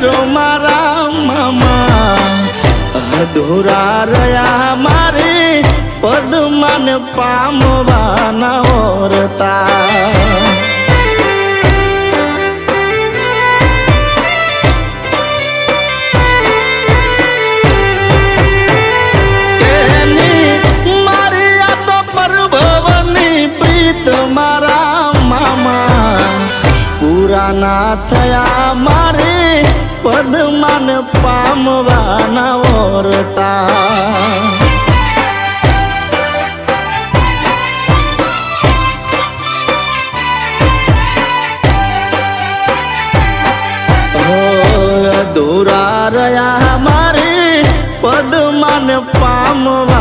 કરો મારા મામા. અધૂરા રહ્યા મારે પદ મન પામવાના ઓરતા. ના થયા મારે પદમાન પામવાના ઓરતા. દુરા રહ્યા મારે પદમાન પામવા